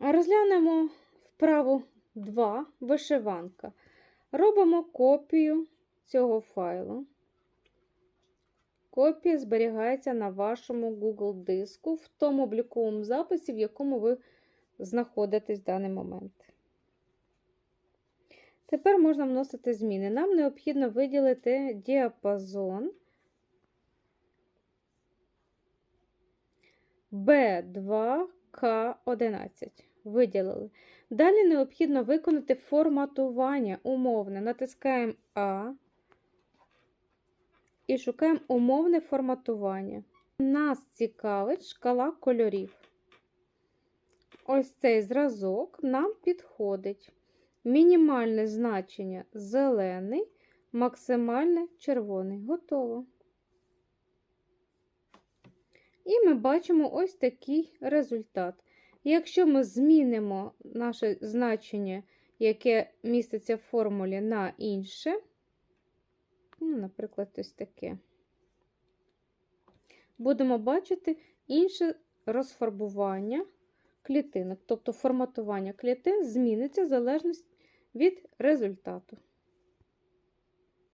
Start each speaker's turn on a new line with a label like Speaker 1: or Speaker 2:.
Speaker 1: Розглянемо вправу 2 вишиванка. Робимо копію цього файлу. Копія зберігається на вашому Google диску в тому обліковому записі, в якому ви знаходитесь в даний момент. Тепер можна вносити зміни. Нам необхідно виділити діапазон B2K11. Виділили. Далі необхідно виконати форматування умовне. Натискаємо А і шукаємо умовне форматування. Нас цікавить шкала кольорів. Ось цей зразок нам підходить. Мінімальне значення зелений, максимальне червоний. Готово. І ми бачимо ось такий результат. Якщо ми змінимо наше значення, яке міститься в формулі на інше, ну, наприклад, ось таке, будемо бачити інше розфарбування клітинок, тобто форматування клітин зміниться в залежності від результату.